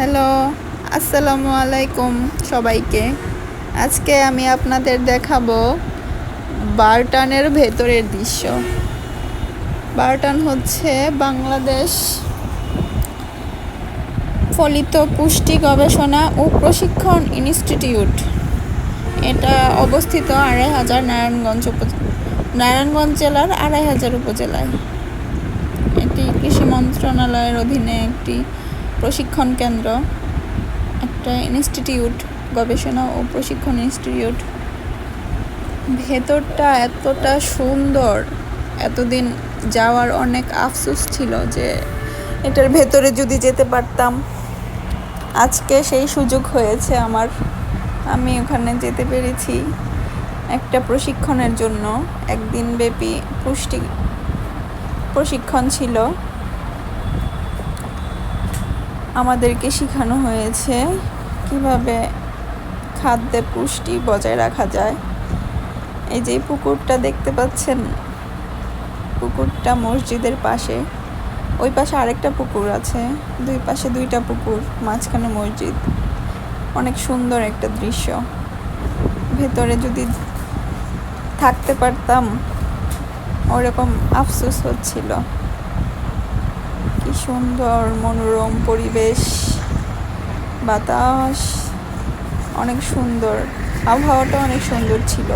Hello, আসসালামু আলাইকুম সবাইকে। আজকে আমি আপনাদের দেখাবো বারটানের ভেতরের দৃশ্য। বারটান হচ্ছে বাংলাদেশ ফলিত পুষ্টি গবেষণা ও প্রশিক্ষণ ইনস্টিটিউট। এটা অবস্থিত আড়াই হাজার নারায়ণগঞ্জ নারায়ণগঞ্জ জেলার আড়াই হাজার উপজেলায়। এটি কৃষি মন্ত্রণালয়ের অধীনে একটি প্রশিক্ষণ কেন্দ্র, একটা ইনস্টিটিউট, গবেষণা ও প্রশিক্ষণ ইনস্টিটিউট। ভেতরটা এতটা সুন্দর, এতদিন যাওয়ার অনেক আফসোস ছিল যে এটার ভেতরে যদি যেতে পারতাম। আজকে সেই সুযোগ হয়েছে আমার। আমি ওখানে যেতে পেরেছি একটা প্রশিক্ষণের জন্য। একদিন ব্যাপী পুষ্টি প্রশিক্ষণ ছিল। আমাদেরকে শেখানো হয়েছে কীভাবে খাদ্যে পুষ্টি বজায় রাখা যায়। এই যে পুকুরটা দেখতে পাচ্ছেন, পুকুরটা মসজিদের পাশে। ওই পাশে আরেকটা পুকুর আছে, দুই পাশে দুইটা পুকুর, মাঝখানে মসজিদ। অনেক সুন্দর একটা দৃশ্য। ভেতরে যদি থাকতে পারতাম, ওরকম আফসোস হচ্ছিল। সুন্দর, মনোরম পরিবেশ, বাতাস, অনেক সুন্দর। আবহাওয়াটা অনেক সুন্দর ছিল।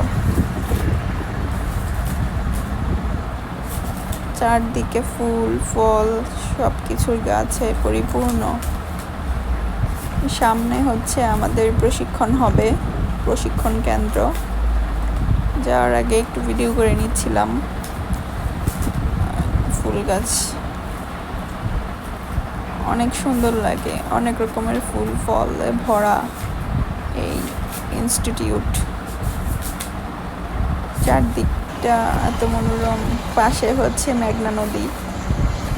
চারদিকে ফুল, ফল সব কিছুর গাছে পরিপূর্ণ। সামনে হচ্ছে আমাদের প্রশিক্ষণ হবে, প্রশিক্ষণ কেন্দ্র। যাওয়ার আগে একটু ভিডিও করে নিচ্ছিলাম। ফুল গাছ। অনেক সুন্দর লাগে। অনেক রকমের ফুল, ফলে, ভরা এই ইনস্টিটিউট চারদিকটা এত মনোরম। পাশে হচ্ছে মেঘনা নদী।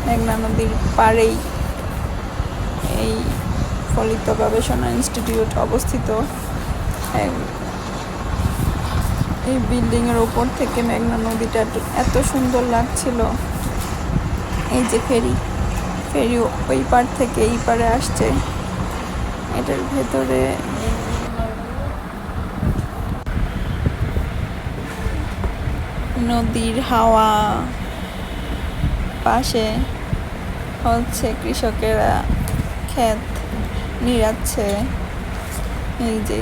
মেঘনা নদীর পাড়েই এই ফলিত গবেষণা ইনস্টিটিউট অবস্থিত। এই- বিল্ডিংয়ের ওপর থেকে মেঘনা নদীটা এত সুন্দর লাগছিল। এই যে ফেরি। ফেরি ওই পার থেকে এই পারে আসছে। এটার ভেতরে নদীর হাওয়া পাশে হচ্ছে কৃষকেরা ক্ষেত নিড়াচ্ছে এই যে,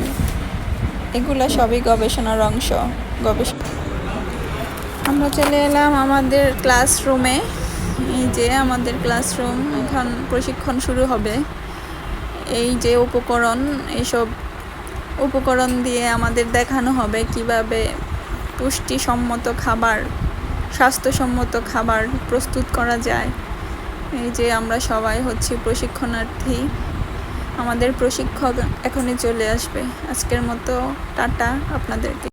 এগুলা সবই গবেষণার অংশ। গবেষণা আমরা চলে এলাম আমাদের ক্লাসরুমে এই যে আমাদের ক্লাসরুম, এখন প্রশিক্ষণ শুরু হবে। এই যে উপকরণ এইসব উপকরণ দিয়ে আমাদের দেখানো হবে কীভাবে পুষ্টিসম্মত খাবার, স্বাস্থ্যসম্মত খাবার প্রস্তুত করা যায়। এই যে আমরা সবাই হচ্ছি প্রশিক্ষণার্থী। আমাদের প্রশিক্ষক এখনই চলে আসবে। আজকের মতো টাটা আপনাদেরকে।